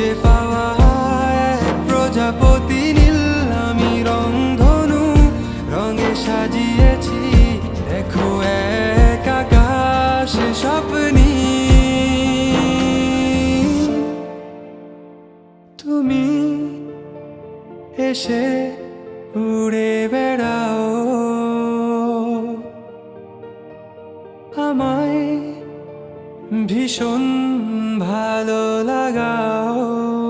খুঁজে পাওয়া প্রজাপতি নীল, আমি রংধনু রঙে সাজিয়েছি, দেখো এক আকাশে স্বপ্নীল তুমি এসে উড়ে বেড়াও। ভীষণ ভালো লাগাও।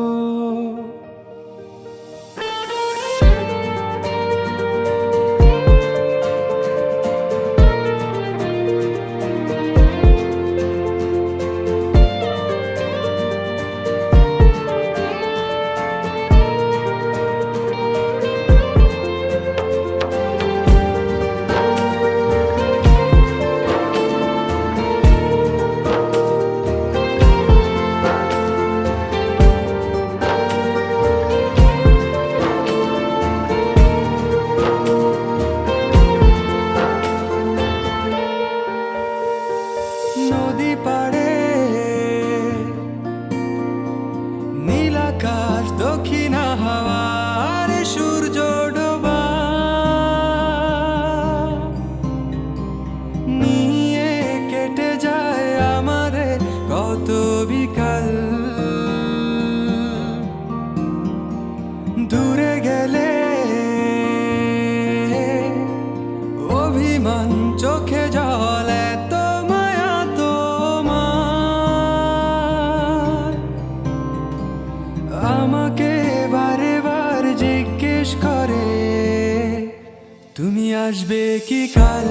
তুমি আসবে কি কাল?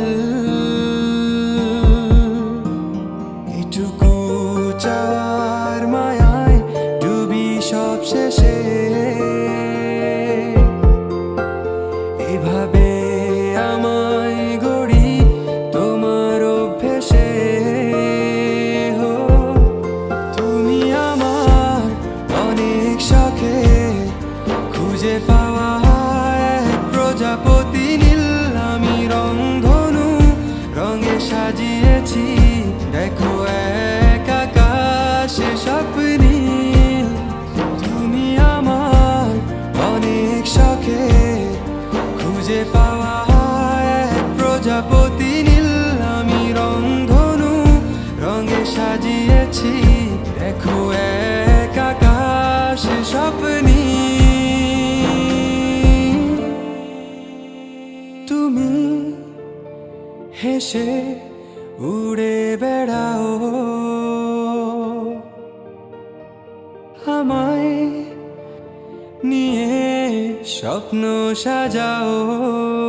খুঁজে পাওয়া প্রজাপতি নীল, আমি রংধনু রঙে সাজিয়েছি, দেখো এক আকাশে স্বপ্নীল তুমি হেসে উড়ে বেড়াও। স্বপ্ন সাজাও।